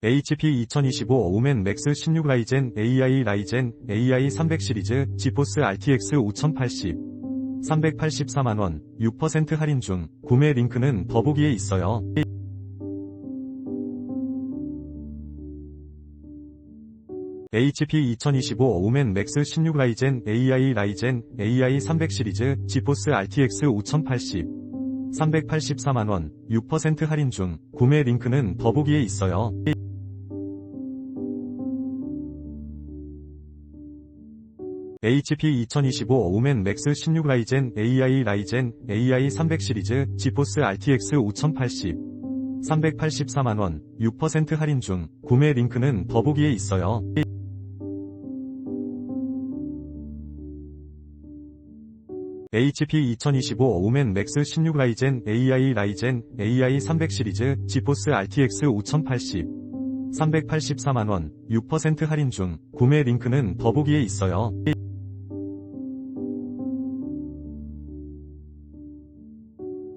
HP 2025 오멘 맥스 16 라이젠 AI 라이젠 AI 300 시리즈 지포스 RTX 5080 384만원 6% 할인 중 구매 링크는 더보기에 있어요. HP 2025 오멘 맥스 16 라이젠 AI 라이젠 AI 300 시리즈 지포스 RTX 5080 384만원 6% 할인 중 구매 링크는 더보기에 있어요. HP 2025 오멘 맥스 16 라이젠 AI 라이젠 AI 300 시리즈 지포스 RTX 5080 384만원 6% 할인 중 구매 링크는 더보기에 있어요. HP 2025 오멘 맥스 16 라이젠 AI 라이젠 AI 300 시리즈 지포스 RTX 5080 384만원 6% 할인 중 구매 링크는 더보기에 있어요.